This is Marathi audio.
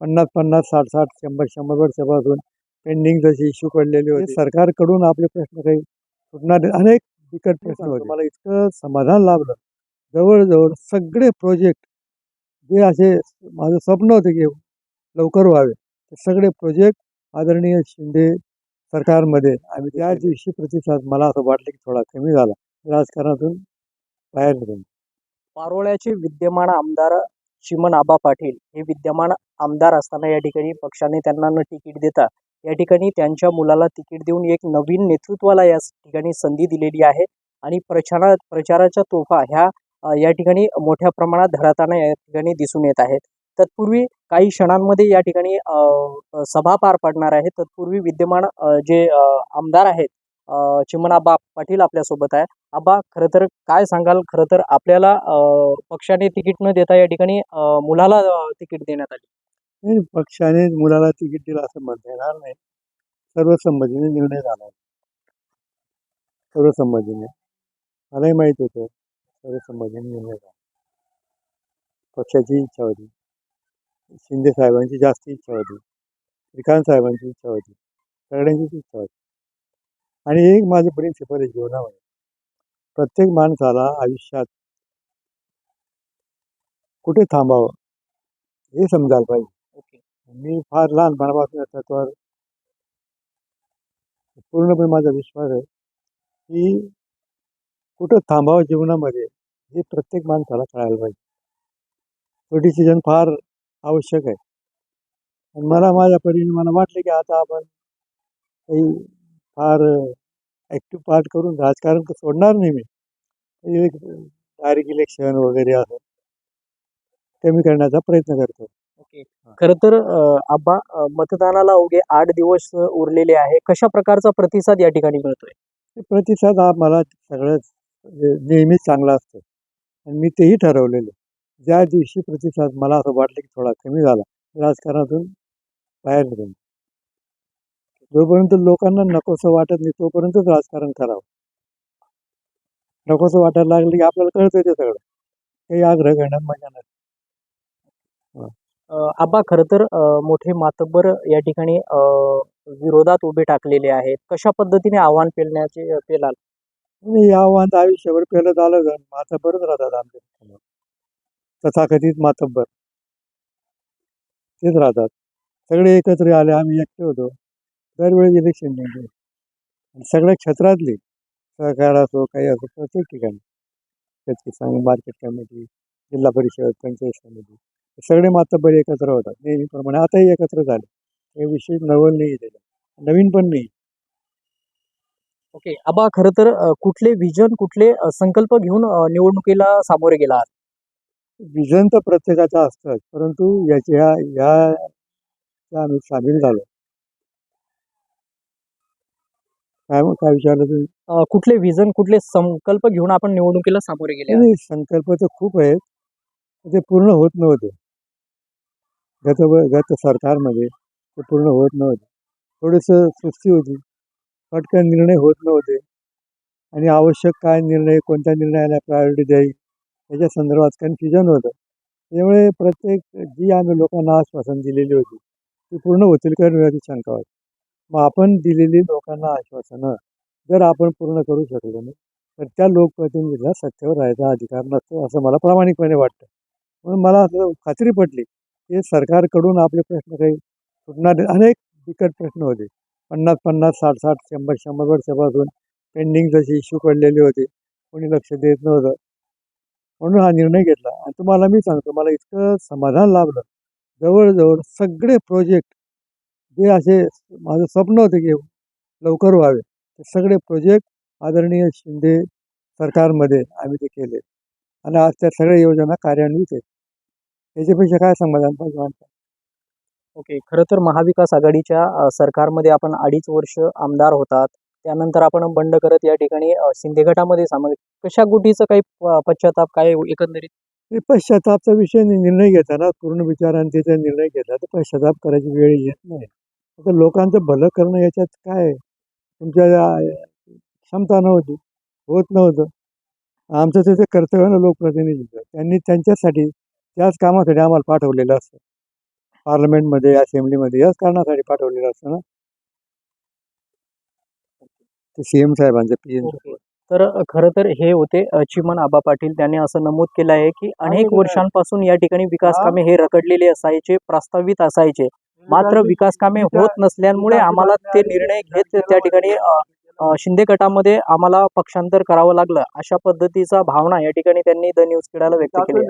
पन्नास पन्नास साठ साठ शंभर शंभर वर्षापासून पेंडिंग जशी इश्यू पडलेले होते. सरकारकडून आपले प्रश्न काही सुटणारे अनेक बिकट प्रश्न होते. मला इतकं समाधान लाभलं. जवळजवळ सगळे प्रोजेक्ट जे असे माझं स्वप्न होतं की लवकर व्हावे. ते सगळे प्रोजेक्ट आदरणीय शिंदे सरकारमध्ये आणि त्या दिवशी प्रतिसाद मला असं वाटलं की थोडा कमी झाला. राजकारणातून बाहेर निघून. पारोळ्याचे विद्यमान आमदार चिमण आबा पाटील हे विद्यमान आमदार असताना या ठिकाणी पक्षाने त्यांना न तिकीट देता या ठिकाणी त्यांच्या मुलाला तिकीट देऊन एक नवीन नेतृत्वाला या ठिकाणी संधी दिलेली आहे. आणि प्रचारा प्रचाराच्या तोफा ह्या या ठिकाणी मोठ्या प्रमाणात धरताना या ठिकाणी दिसून येत आहेत तत्पूर्वी काही क्षणांमध्ये या ठिकाणी सभा पार पडणार आहे. तत्पूर्वी विद्यमान जे आमदार आहेत अ, चिमणाबा पाटील आपल्यासोबत आहे आबा खरं तर काय सांगाल? खरं तर आपल्याला पक्षाने तिकीट न देता या ठिकाणी मुलाला तिकीट देण्यात आली. नाही, पक्षाने मुलाला तिकीट दिलं असं म्हणता येणार नाही. सर्वसंमतीने निर्णय झाला आहे. सर्वसंमतीने मलाही माहीत होतं सर्वसंमतीने निर्णय झाला. पक्षाची इच्छा होती. शिंदे साहेबांची जास्त इच्छा होती. श्रीकांत साहेबांची इच्छा होती. सगळ्यांचीच इच्छा होती. आणि एक माझं प्रिन्सिपल आहे जीवनामध्ये प्रत्येक माणसाला आयुष्यात कुठे थांबावं हे समजायला पाहिजे. ओके. मी फार लहानपणापासून तत्वावर पूर्णपणे माझा विश्वास आहे की कुठं थांबावं जीवनामध्ये हे प्रत्येक माणसाला कळायला पाहिजे. तो डिसिजन फार आवश्यक आहे. आणि मला माझ्या परीने मला वाटलं की आता आपण काही फार ॲक्टिव्ह पार्ट करून राजकारण सोडणार नाही मी. एक डायरेक्ट इलेक्शन वगैरे असं. कमी करण्याचा प्रयत्न करतो. ओके. खरं तर आबा मतदानाला अवघे आठ दिवस उरलेले आहे. कशा प्रकारचा प्रतिसाद या ठिकाणी मिळतोय? प्रतिसाद हा मला म्हणजे नेहमीच चांगला असतो. आणि मी तेही ठरवलेलं ज्या दिवशी प्रतिसाद मला असं वाटलं की थोडा कमी झाला राजकारणातून बाहेर निघून. जोपर्यंत लोकांना नकोसं वाटत नाही तोपर्यंतच राजकारण करावं. नकोसं वाटायला लागलं की आपल्याला कळतं ते सगळं. काही आग्रह करण्यात मजा नाही आबा खरं तर मोठे मातब्बर या ठिकाणी अ, विरोधात उभे टाकलेले आहेत. कशा पद्धतीने आव्हान पेलण्याचे पेलाल? या आव्हान तर आयुष्यभर पेलत आलं मातब्बरच राहतात आमच्या तथाकथित मातब्बर. तेच राहतात. सगळे एकत्र आले. आम्ही एकटे होतो. दरवेळी इलेक्शन निघते आणि सगळ्या क्षेत्रातली सहकार असो काही असो प्रत्येक ठिकाणी. शेतकी संघ मार्केट कमिटी जिल्हा परिषद पंचायत समिती सगळे मातब्बर एकत्र होतात. नेहमीप्रमाणे आताही एकत्र झाले. हे विशेष नवल नाही त्याला नवीन पण नाही. ओके आबा खरं तर कुठले विजन कुठले संकल्प घेऊन निवडणुकीला सामोरे गेला विजन तर प्रत्येकाचं असतंच. परंतु याच्या या या आम्ही सामील झालो. काय मग काय विचारलं तुम्ही? अ, कुठले विजन कुठले संकल्प घेऊन आपण निवडणुकीला सामोरे गेले आहात? नाही संकल्प तर खूप आहेत. पण ते पूर्ण होत नव्हते. गत गत सरकारमध्ये ते पूर्ण होत नव्हते. थोडंसं सुस्ती होती. पटकन निर्णय होत नव्हते. आणि आवश्यक काय निर्णय कोणत्या निर्णयाला प्रायोरिटी द्यावी याच्या संदर्भात कन्फ्युजन होतं. त्यामुळे प्रत्येक जी आम्ही लोकांना आश्वासन दिलेली होती ती पूर्ण होतील का नाही याची शंका होती. मग आपण दिलेली लोकांना आश्वासनं जर आपण पूर्ण करू शकलो नाही तर त्या लोकप्रतिनिधीला सत्तेवर राहायचा अधिकार नसतो असं मला प्रामाणिकपणे वाटतं. म्हणून मला खात्री पटली की सरकारकडून आपले प्रश्न काही सुटणार अनेक बिकट प्रश्न होते. पन्नास पन्नास साठ साठ शंभर शंभर वर्षापासून पेंडिंग जशी इश्यू पडलेले होते कोणी लक्ष देत नव्हतं. म्हणून हा निर्णय घेतला. आणि तुम्हाला मी सांगतो मला इतकं समाधान लाभलं. जवळजवळ सगळे प्रोजेक्ट जे असे माझं स्वप्न होतं की लवकर व्हावे. ते सगळे प्रोजेक्ट आदरणीय शिंदे सरकारमध्ये आम्ही ते केले. आणि आज त्या सगळ्या योजना कार्यान्वित आहेत. त्याच्यापेक्षा काय समाधान पाहिजे माणसाला? ओके. खरं तर महाविकास आघाडीच्या सरकारमध्ये आपण अडीच वर्ष आमदार होतात. त्यानंतर आपण बंड करत या ठिकाणी शिंदे गटामध्ये सामील. कशा गोष्टीचं काही पश्चाताप काय एकंदरीत? हे पश्चातापचा विषय निर्णय घेताना पूर्ण विचारांतीचा निर्णय घेतला तर पश्चाताप करायची वेळ येत नाही. आता लोकांचं भलं करणं याच्यात काय? तुमच्या क्षमता नव्हती होत नव्हतं. आमचं त्याचं कर्तव्यानं लोकप्रतिनिधीचं त्यांनी त्यांच्यासाठी त्याच कामासाठी आम्हाला पाठवलेलं असतं. पार्लमेंटमध्ये असेंब्लीमध्ये याच कारणासाठी पाठवलेलं असतं ना. ते सी एम साहेबांचं पी एम. तर खरं तर हे होते अ, चिमण आबा पाटील. त्यांनी असं नमूद केलं आहे की अनेक वर्षांपासून या ठिकाणी विकास कामे हे रखडलेले असायचे प्रस्तावित असायचे. मात्र विकास कामे होत नसल्यामुळे आम्हाला ते निर्णय घेत त्या ठिकाणी शिंदे गटामध्ये आम्हाला पक्षांतर करावं लागलं. अशा पद्धतीचा भावना या ठिकाणी त्यांनी द न्यूज किडाला व्यक्त केली